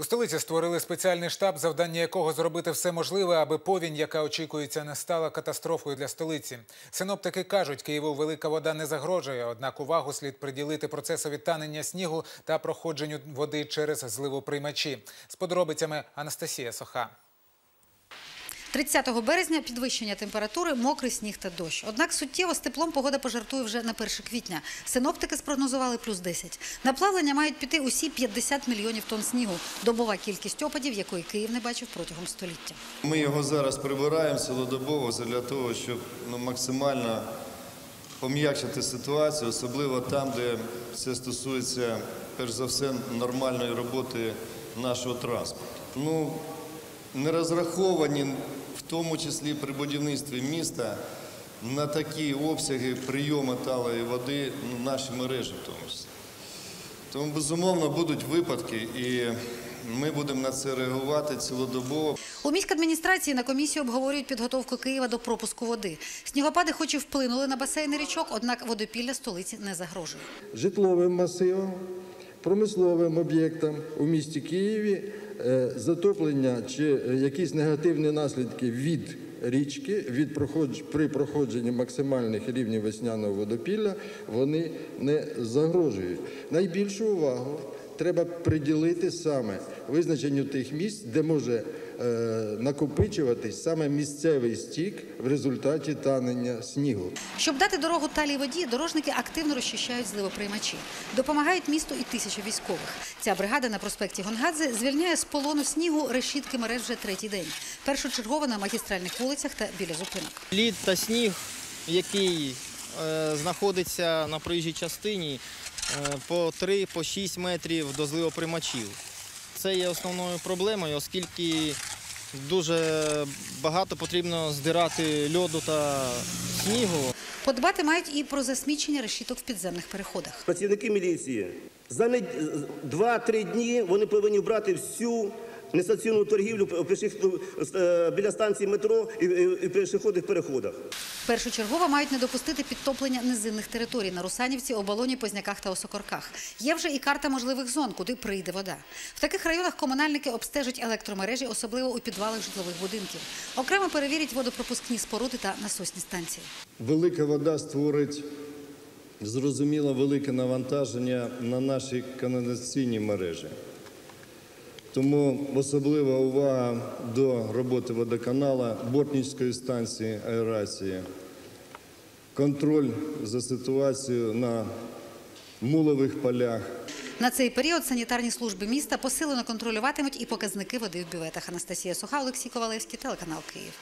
У столиці створили спеціальний штаб, завдання якого зробити все можливе, аби повінь, яка очікується, не стала катастрофою для столиці. Синоптики кажуть, Києву велика вода не загрожує, однак увагу слід приділити процесові танення снігу та проходженню води через зливоприймачі. З подробицями Анастасія Соха. 30 березня підвищення температури, мокрий сніг та дощ. Однак суттєво з теплом погода пожартує вже на 1 квітня. Синоптики спрогнозували плюс 10. На плавлення мають піти усі 50 мільйонів тонн снігу. Добова кількість опадів, якої Київ не бачив протягом століття. Ми його зараз прибираємо цілодобово для того, щоб ну, максимально пом'якшити ситуацію, особливо там, де це стосується, перш за все, нормальної роботи нашого транспорту. Ну, не розраховані, тому числі при будівництві міста, на такі обсяги прийому талої води ну, наші мережі в тому числі. Тому, безумовно, будуть випадки, і ми будемо на це реагувати цілодобово. У міськадміністрації на комісії обговорюють підготовку Києва до пропуску води. Снігопади хоч і вплинули на басейни річок, однак водопілля столиці не загрожує. житловим масивам, промисловим об'єктам у місті Києві затоплення чи е, якісь негативні наслідки від річки від проходж... при проходженні максимальних рівнів весняного водопілля вони не загрожують. Найбільшу увагу треба приділити саме визначенню тих місць, де може е, накопичуватись саме місцевий стік в результаті танення снігу. Щоб дати дорогу талій воді, дорожники активно розчищають зливоприймачі. Допомагають місту і тисячі військових. Ця бригада на проспекті Гонгадзе звільняє з полону снігу решітки мереж вже третій день. Першочергово на магістральних вулицях та біля зупинок. Лід та сніг, який знаходиться на проїжджій частині е, по 3-6 метрів до зливоприймачів. Це є основною проблемою, оскільки дуже багато потрібно здирати льоду та снігу. Подбати мають і про засмічення решіток в підземних переходах. Працівники міліції за нед- два-три дні вони повинні брати всю нестаціонну торгівлю е, біля станції метро і пішохідних переходах. Першочергово мають не допустити підтоплення низинних територій на Русанівці, Оболоні, Позняках та Осокорках. Є вже і карта можливих зон, куди прийде вода. В таких районах комунальники обстежать електромережі, особливо у підвалах житлових будинків. Окремо перевірять водопропускні споруди та насосні станції. Велика вода створить зрозуміло велике навантаження на наші каналізаційні мережі. Тому особлива увага до роботи водоканала, бортницької станції аерації, контроль за ситуацією на мулових полях. На цей період санітарні служби міста посилено контролюватимуть і показники води в бюветах. Анастасія Суха, Олексій Ковалевський, телеканал Київ.